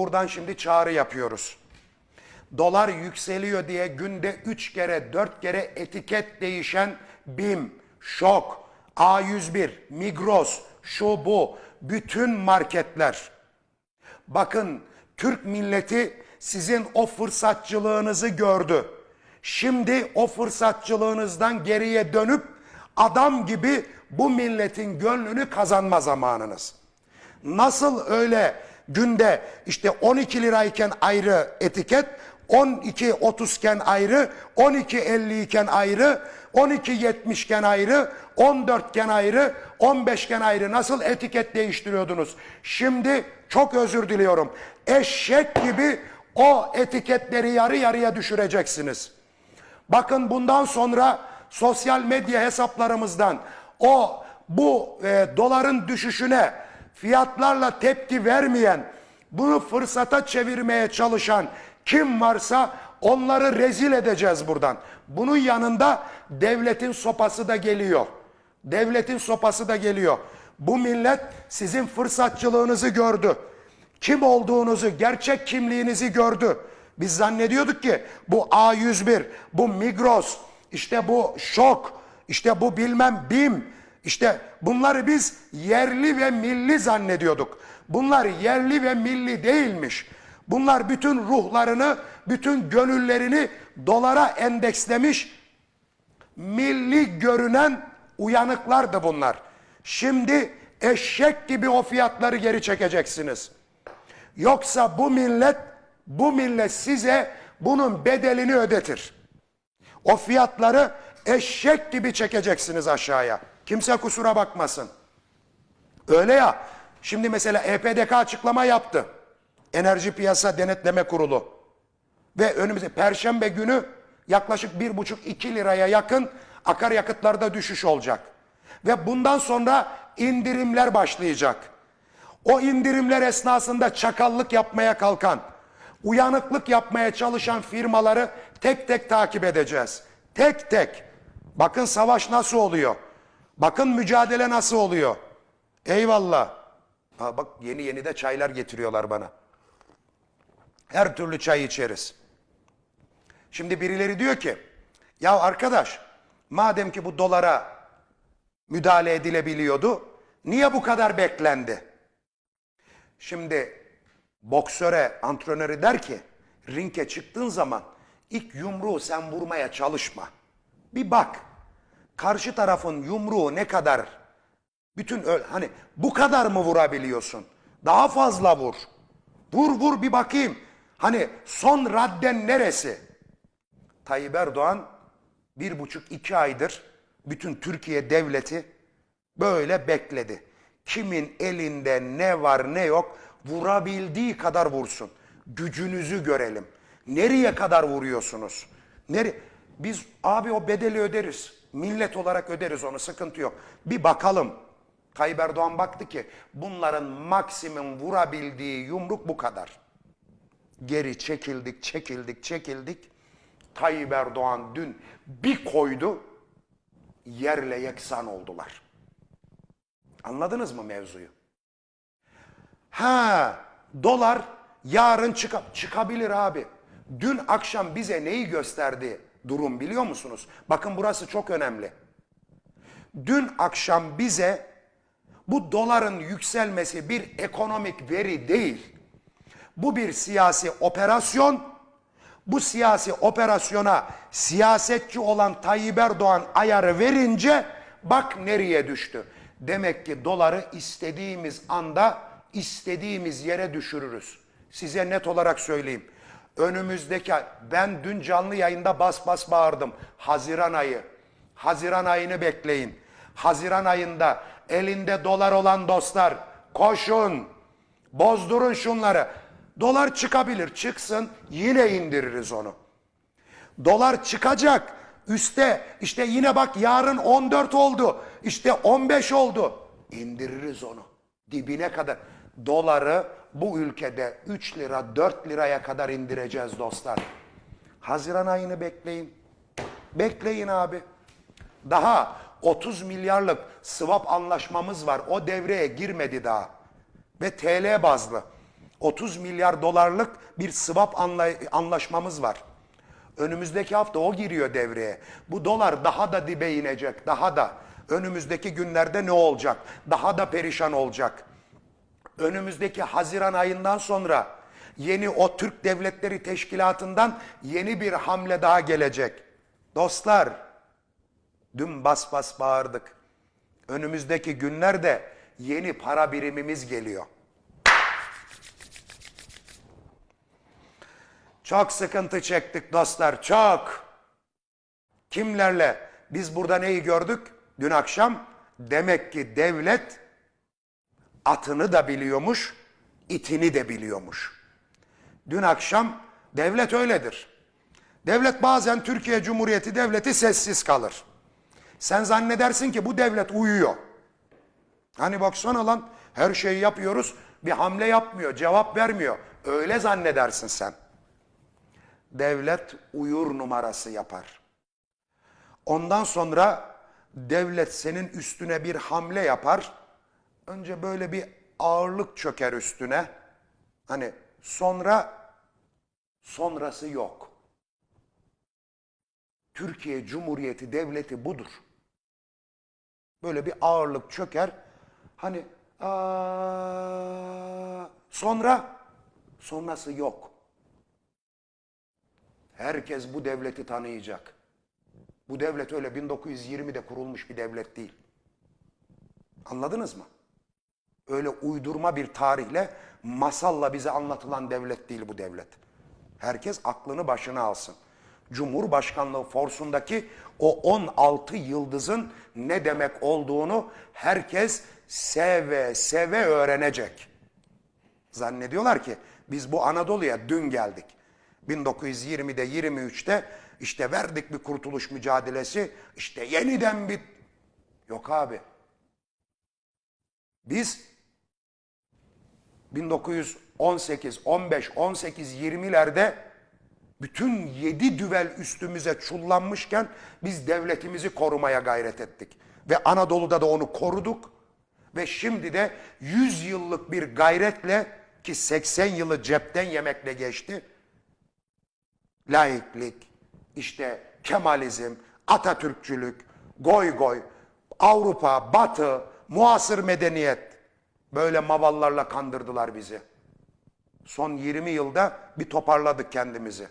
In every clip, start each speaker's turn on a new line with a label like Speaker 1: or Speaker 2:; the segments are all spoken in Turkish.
Speaker 1: Buradan şimdi çağrı yapıyoruz. Dolar yükseliyor diye günde 3 kere 4 kere etiket değişen BİM, ŞOK, A101, Migros, şu bu bütün marketler. Bakın Türk milleti sizin o fırsatçılığınızı gördü. Şimdi o fırsatçılığınızdan geriye dönüp adam gibi bu milletin gönlünü kazanma zamanınız. Nasıl öyle günde işte 12 lirayken ayrı etiket, 12.30 iken ayrı, 12.50 iken ayrı, 12.70 iken ayrı, 14 iken ayrı, 15 iken ayrı nasıl etiket değiştiriyordunuz? Şimdi çok özür diliyorum. Eşek gibi o etiketleri yarı yarıya düşüreceksiniz. Bakın bundan sonra sosyal medya hesaplarımızdan o bu e, doların düşüşüne fiyatlarla tepki vermeyen, bunu fırsata çevirmeye çalışan kim varsa onları rezil edeceğiz buradan. Bunun yanında devletin sopası da geliyor. Devletin sopası da geliyor. Bu millet sizin fırsatçılığınızı gördü. Kim olduğunuzu, gerçek kimliğinizi gördü. Biz zannediyorduk ki bu A101, bu Migros, işte bu Şok, işte bu bilmem BİM, işte bunları biz yerli ve milli zannediyorduk. Bunlar yerli ve milli değilmiş. Bunlar bütün ruhlarını, bütün gönüllerini dolara endekslemiş milli görünen uyanıklardı bunlar. Şimdi eşek gibi o fiyatları geri çekeceksiniz. Yoksa bu millet, bu millet size bunun bedelini ödetir. O fiyatları eşek gibi çekeceksiniz aşağıya. Kimse kusura bakmasın. Öyle ya. Şimdi mesela EPDK açıklama yaptı. Enerji Piyasa Denetleme Kurulu. Ve önümüzde perşembe günü yaklaşık 1,5-2 liraya yakın akaryakıtlarda düşüş olacak. Ve bundan sonra indirimler başlayacak. O indirimler esnasında çakallık yapmaya kalkan, uyanıklık yapmaya çalışan firmaları tek tek takip edeceğiz. Tek tek. Bakın savaş nasıl oluyor. Bakın mücadele nasıl oluyor. Eyvallah. Ha bak yeni yeni de çaylar getiriyorlar bana. Her türlü çay içeriz. Şimdi birileri diyor ki ya arkadaş madem ki bu dolara müdahale edilebiliyordu niye bu kadar beklendi? Şimdi boksöre, antrenörü der ki ringe çıktığın zaman ilk yumruğu sen vurmaya çalışma. Bir bak karşı tarafın yumruğu ne kadar bütün hani bu kadar mı vurabiliyorsun? Daha fazla vur. Vur vur bir bakayım. Hani son radden neresi? Tayyip Erdoğan bir buçuk iki aydır bütün Türkiye devleti böyle bekledi. Kimin elinde ne var ne yok vurabildiği kadar vursun. Gücünüzü görelim. Nereye kadar vuruyorsunuz? Nere Biz abi o bedeli öderiz. Millet olarak öderiz onu sıkıntı yok. Bir bakalım. Tayyip Erdoğan baktı ki bunların maksimum vurabildiği yumruk bu kadar. Geri çekildik, çekildik, çekildik. Tayyip Erdoğan dün bir koydu, yerle yeksan oldular. Anladınız mı mevzuyu? Ha, dolar yarın çıka, çıkabilir abi. Dün akşam bize neyi gösterdi durum biliyor musunuz? Bakın burası çok önemli. Dün akşam bize bu doların yükselmesi bir ekonomik veri değil. Bu bir siyasi operasyon. Bu siyasi operasyona siyasetçi olan Tayyip Erdoğan ayarı verince bak nereye düştü. Demek ki doları istediğimiz anda istediğimiz yere düşürürüz. Size net olarak söyleyeyim. Önümüzdeki ben dün canlı yayında bas bas bağırdım. Haziran ayı. Haziran ayını bekleyin. Haziran ayında elinde dolar olan dostlar koşun. Bozdurun şunları. Dolar çıkabilir. Çıksın yine indiririz onu. Dolar çıkacak. Üste işte yine bak yarın 14 oldu. İşte 15 oldu. İndiririz onu. Dibine kadar. Doları bu ülkede 3 lira 4 liraya kadar indireceğiz dostlar. Haziran ayını bekleyin. Bekleyin abi. Daha 30 milyarlık swap anlaşmamız var. O devreye girmedi daha. Ve TL bazlı. 30 milyar dolarlık bir swap anla- anlaşmamız var. Önümüzdeki hafta o giriyor devreye. Bu dolar daha da dibe inecek, daha da. Önümüzdeki günlerde ne olacak? Daha da perişan olacak. Önümüzdeki Haziran ayından sonra yeni o Türk Devletleri Teşkilatı'ndan yeni bir hamle daha gelecek. Dostlar, dün bas bas bağırdık. Önümüzdeki günlerde yeni para birimimiz geliyor. Çok sıkıntı çektik dostlar, çok. Kimlerle? Biz burada neyi gördük? Dün akşam demek ki devlet atını da biliyormuş, itini de biliyormuş. Dün akşam devlet öyledir. Devlet bazen Türkiye Cumhuriyeti devleti sessiz kalır. Sen zannedersin ki bu devlet uyuyor. Hani baksana lan her şeyi yapıyoruz bir hamle yapmıyor, cevap vermiyor. Öyle zannedersin sen. Devlet uyur numarası yapar. Ondan sonra devlet senin üstüne bir hamle yapar. Önce böyle bir ağırlık çöker üstüne. Hani sonra sonrası yok. Türkiye Cumhuriyeti Devleti budur. Böyle bir ağırlık çöker. Hani aa, sonra sonrası yok. Herkes bu devleti tanıyacak. Bu devlet öyle 1920'de kurulmuş bir devlet değil. Anladınız mı? Öyle uydurma bir tarihle, masalla bize anlatılan devlet değil bu devlet. Herkes aklını başına alsın. Cumhurbaşkanlığı forsundaki o 16 yıldızın ne demek olduğunu herkes seve seve öğrenecek. Zannediyorlar ki biz bu Anadolu'ya dün geldik. 1920'de 23'te işte verdik bir kurtuluş mücadelesi işte yeniden bir yok abi. Biz 1918, 15, 18, 20'lerde bütün yedi düvel üstümüze çullanmışken biz devletimizi korumaya gayret ettik. Ve Anadolu'da da onu koruduk. Ve şimdi de 100 yıllık bir gayretle ki 80 yılı cepten yemekle geçti. Laiklik, işte Kemalizm, Atatürkçülük, goy goy, Avrupa, Batı, muasır medeniyet böyle mavallarla kandırdılar bizi. Son 20 yılda bir toparladık kendimizi.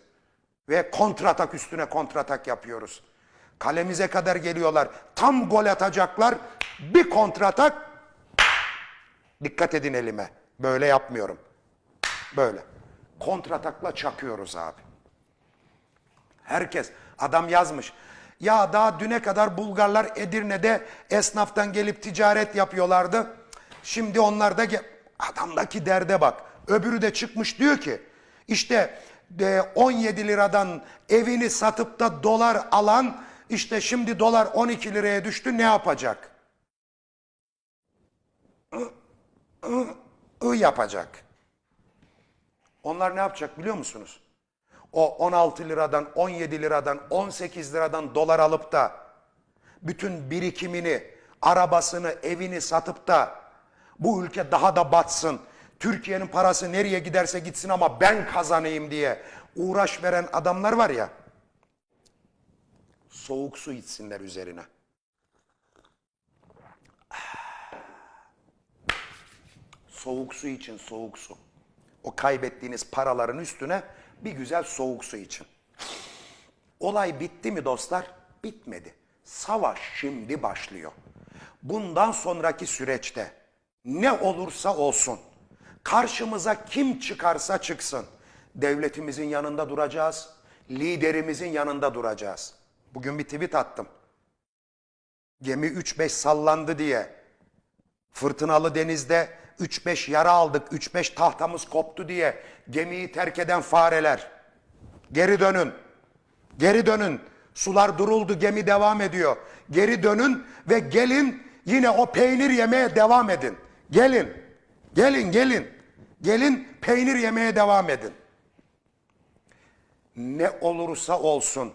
Speaker 1: Ve kontratak üstüne kontratak yapıyoruz. Kalemize kadar geliyorlar. Tam gol atacaklar. Bir kontratak. Dikkat edin elime. Böyle yapmıyorum. Böyle. Kontratakla çakıyoruz abi. Herkes adam yazmış. Ya daha düne kadar Bulgarlar Edirne'de esnaftan gelip ticaret yapıyorlardı. Şimdi onlar da adamdaki derde bak. Öbürü de çıkmış diyor ki işte e, 17 liradan evini satıp da dolar alan işte şimdi dolar 12 liraya düştü ne yapacak? I yapacak. Onlar ne yapacak biliyor musunuz? O 16 liradan, 17 liradan, 18 liradan dolar alıp da bütün birikimini, arabasını, evini satıp da bu ülke daha da batsın. Türkiye'nin parası nereye giderse gitsin ama ben kazanayım diye uğraş veren adamlar var ya. Soğuk su içsinler üzerine. Soğuk su için soğuk su. O kaybettiğiniz paraların üstüne bir güzel soğuk su için. Olay bitti mi dostlar? Bitmedi. Savaş şimdi başlıyor. Bundan sonraki süreçte ne olursa olsun, karşımıza kim çıkarsa çıksın, devletimizin yanında duracağız, liderimizin yanında duracağız. Bugün bir tweet attım. Gemi 3-5 sallandı diye, fırtınalı denizde 3-5 yara aldık, 3-5 tahtamız koptu diye gemiyi terk eden fareler. Geri dönün. Geri dönün. Sular duruldu, gemi devam ediyor. Geri dönün ve gelin yine o peynir yemeye devam edin. Gelin. Gelin, gelin. Gelin peynir yemeye devam edin. Ne olursa olsun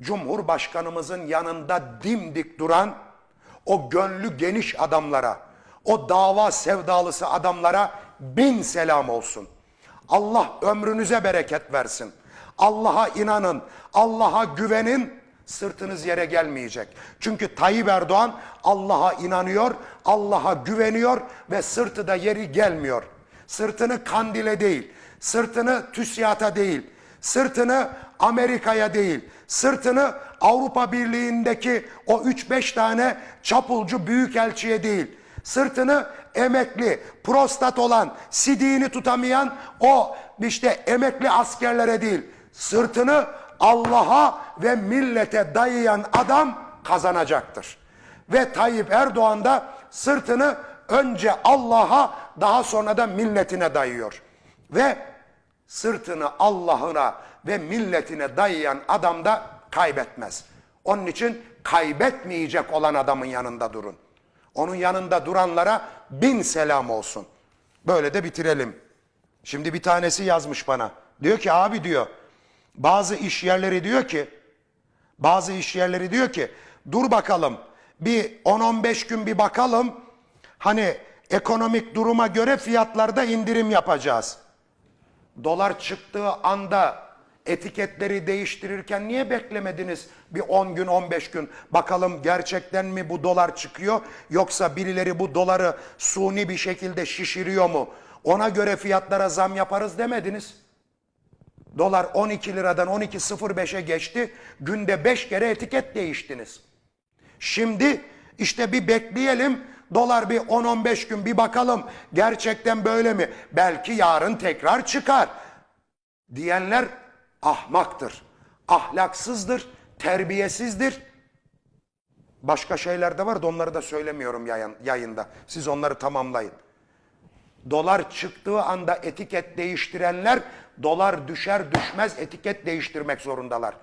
Speaker 1: Cumhurbaşkanımızın yanında dimdik duran o gönlü geniş adamlara, o dava sevdalısı adamlara bin selam olsun. Allah ömrünüze bereket versin. Allah'a inanın, Allah'a güvenin, sırtınız yere gelmeyecek. Çünkü Tayyip Erdoğan Allah'a inanıyor, Allah'a güveniyor ve sırtı da yeri gelmiyor. Sırtını Kandil'e değil, sırtını TÜSİAD'a değil, sırtını Amerika'ya değil, sırtını Avrupa Birliği'ndeki o 3-5 tane çapulcu büyükelçiye değil, sırtını emekli, prostat olan, sidiğini tutamayan o işte emekli askerlere değil, sırtını Allah'a ve millete dayayan adam kazanacaktır. Ve Tayyip Erdoğan da sırtını önce Allah'a daha sonra da milletine dayıyor. Ve sırtını Allah'ına ve milletine dayayan adam da kaybetmez. Onun için kaybetmeyecek olan adamın yanında durun. Onun yanında duranlara bin selam olsun. Böyle de bitirelim. Şimdi bir tanesi yazmış bana. Diyor ki abi diyor bazı iş yerleri diyor ki bazı iş yerleri diyor ki dur bakalım bir 10-15 gün bir bakalım hani ekonomik duruma göre fiyatlarda indirim yapacağız. Dolar çıktığı anda etiketleri değiştirirken niye beklemediniz bir 10 gün 15 gün bakalım gerçekten mi bu dolar çıkıyor yoksa birileri bu doları suni bir şekilde şişiriyor mu? Ona göre fiyatlara zam yaparız demediniz. Dolar 12 liradan 12.05'e geçti. Günde 5 kere etiket değiştiniz. Şimdi işte bir bekleyelim. Dolar bir 10-15 gün bir bakalım. Gerçekten böyle mi? Belki yarın tekrar çıkar. Diyenler ahmaktır. Ahlaksızdır, terbiyesizdir. Başka şeyler de var da onları da söylemiyorum yayın, yayında. Siz onları tamamlayın. Dolar çıktığı anda etiket değiştirenler dolar düşer düşmez etiket değiştirmek zorundalar.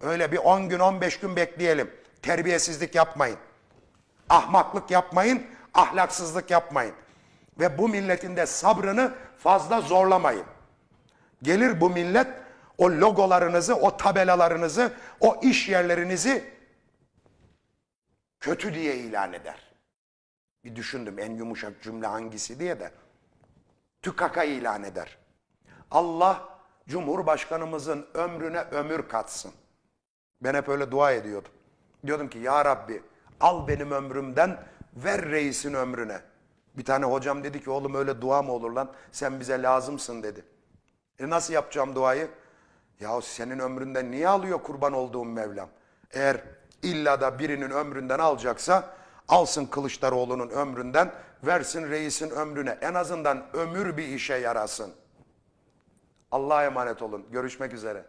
Speaker 1: Öyle bir 10 gün 15 gün bekleyelim. Terbiyesizlik yapmayın. Ahmaklık yapmayın, ahlaksızlık yapmayın. Ve bu milletin de sabrını fazla zorlamayın. Gelir bu millet o logolarınızı, o tabelalarınızı, o iş yerlerinizi kötü diye ilan eder. Bir düşündüm en yumuşak cümle hangisi diye de. Tükaka ilan eder. Allah Cumhurbaşkanımızın ömrüne ömür katsın. Ben hep öyle dua ediyordum. Diyordum ki ya Rabbi al benim ömrümden ver reisin ömrüne. Bir tane hocam dedi ki oğlum öyle dua mı olur lan sen bize lazımsın dedi. E nasıl yapacağım duayı? Ya senin ömründen niye alıyor kurban olduğum Mevlam? Eğer illa da birinin ömründen alacaksa alsın Kılıçdaroğlu'nun ömründen versin reisin ömrüne. En azından ömür bir işe yarasın. Allah'a emanet olun. Görüşmek üzere.